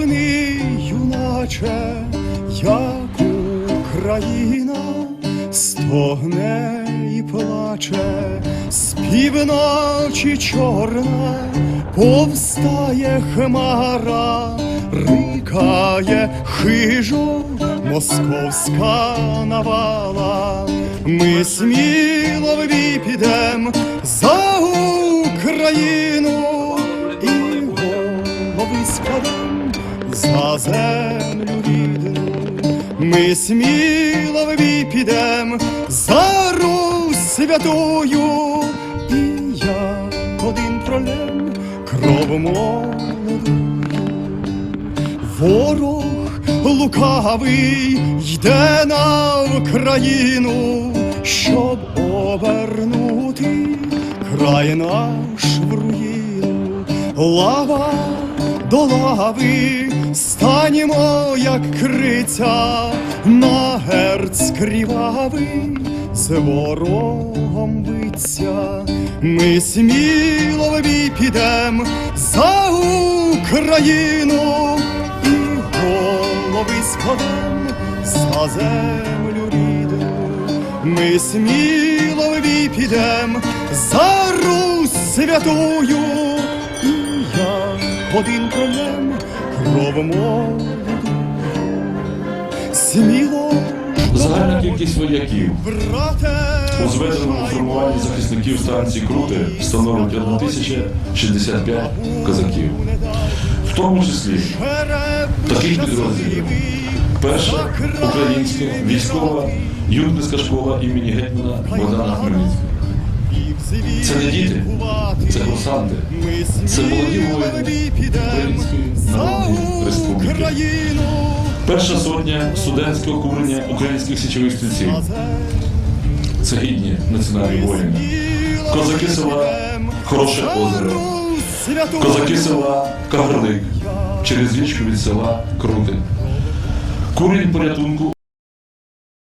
славний юначе, як Україна стогне і плаче, з півночі чорна повстає хмара, рикає хижо московська навала. Ми сміло в за Україну і голови складем за землю рідну. Ми сміло підем за Русь святую, і як один пролем кров молодую. Ворог лукавий йде на Україну, щоб обернути край наш в руїну. Лава до лави станімо, як криця, на герц кривавий з ворогом биться. Ми сміло в бій підем за Україну і голови складем за землю рідну. Ми сміло в бій підем за Русь святую, один пролем кров. Сміло, Загальна кількість вояків у зведеному формуванні захисників станції Крути становить 1065 козаків, в тому числі таких підрозділів. Перша українська військова юнкерська школа імені гетьмана Богдана Хмельницького. Це не діти, це курсанти, це молоді воїни Української Народної Республіки. Перша сотня студентського курення українських січових стрільців. Це гідні національні воїни. Козаки села Хороше озеро. Козаки села Кагарлик через річку від села Крути. Курінь порятунку